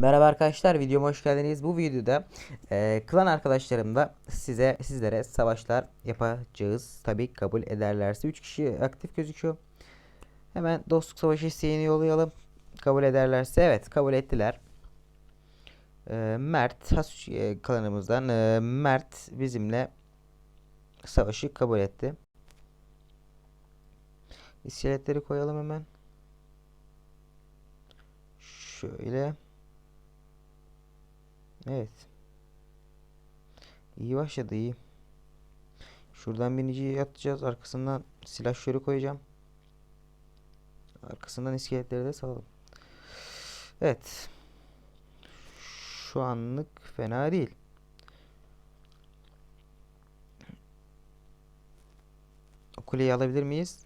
Merhaba arkadaşlar, videoma hoş geldiniz. Bu videoda e, klan arkadaşlarımla size sizlere savaşlar yapacağız. Tabii kabul ederlerse 3 kişi aktif gözüküyor. Hemen dostluk savaşı isteğini yollayalım. Kabul ederlerse evet kabul ettiler. E, Mert Has e, klanımızdan e, Mert bizimle savaşı kabul etti. İskeletleri koyalım hemen. Şöyle. Evet. İyi başladı iyi. Şuradan biniciyi atacağız. Arkasından silahşörü koyacağım. Arkasından iskeletleri de salalım. Evet. Şu anlık fena değil. Kuleyi alabilir miyiz?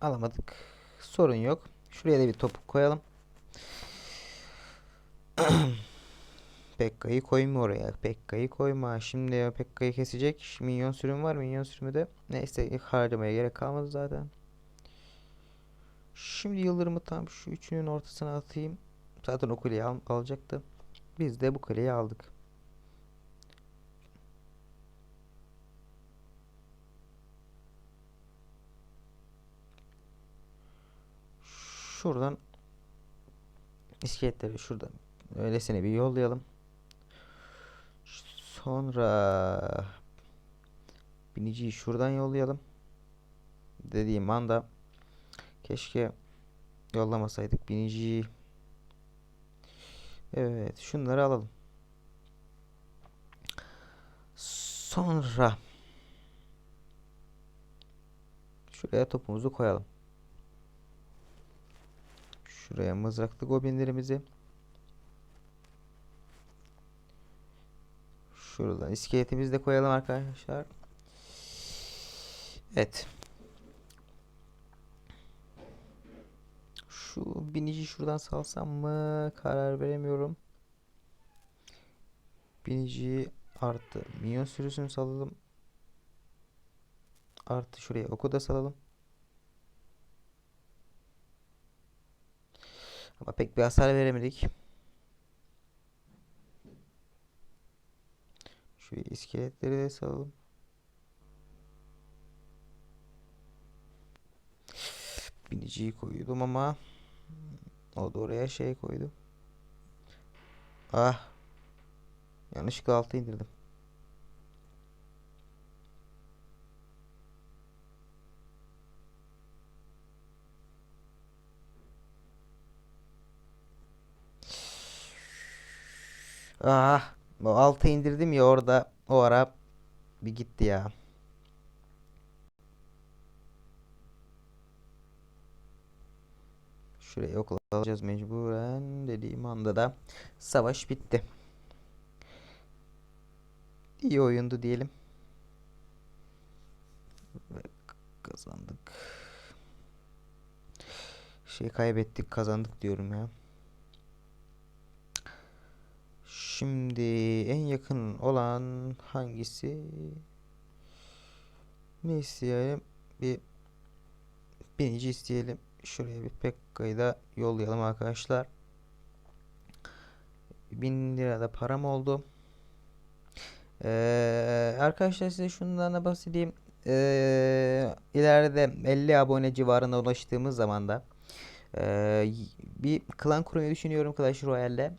Alamadık. Sorun yok. Şuraya da bir topuk koyalım. Pekka'yı koyma oraya. Pekka'yı koyma. Şimdi Pekka'yı kesecek. Minyon sürüm var. Minyon sürümü de neyse harcamaya gerek kalmadı zaten. Şimdi yıldırımı tam şu üçünün ortasına atayım. Zaten o kuleyi al alacaktı. Biz de bu kuleyi aldık. Şuradan iskeletleri şuradan öylesine bir yollayalım. Sonra biniciyi şuradan yollayalım. Dediğim anda keşke yollamasaydık biniciyi. Evet, şunları alalım. Sonra şuraya topumuzu koyalım. Şuraya mızraklı goblinlerimizi Şuradan iskeletimizi de koyalım arkadaşlar. Evet. Şu binici şuradan salsam mı? Karar veremiyorum. Binici artı minyon sürüsünü salalım. Artı şuraya oku da salalım. Ama pek bir hasar veremedik. Şu iskeletleri de salalım. Biniciyi koydum ama o da oraya şey koydu. Ah. Yanlışlıkla altı indirdim. Ah. O altı indirdim ya orada o ara bir gitti ya. Şuraya yok alacağız mecburen dediğim anda da savaş bitti. İyi oyundu diyelim. Ve kazandık. Şey kaybettik kazandık diyorum ya. Şimdi en yakın olan hangisi? Ne isteyelim? Bir binici isteyelim. Şuraya bir Pekka'yı da yollayalım arkadaşlar. 1000 lira da param oldu. Ee, arkadaşlar size şundan da bahsedeyim. Ee, ileride 50 abone civarına ulaştığımız zaman da ee, bir klan kurmayı düşünüyorum Clash Royale'de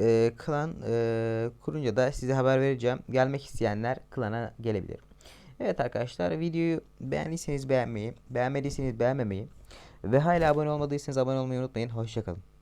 e, klan e, kurunca da size haber vereceğim. Gelmek isteyenler klana gelebilir. Evet arkadaşlar videoyu beğendiyseniz beğenmeyi, beğenmediyseniz beğenmemeyi ve hala abone olmadıysanız abone olmayı unutmayın. Hoşçakalın.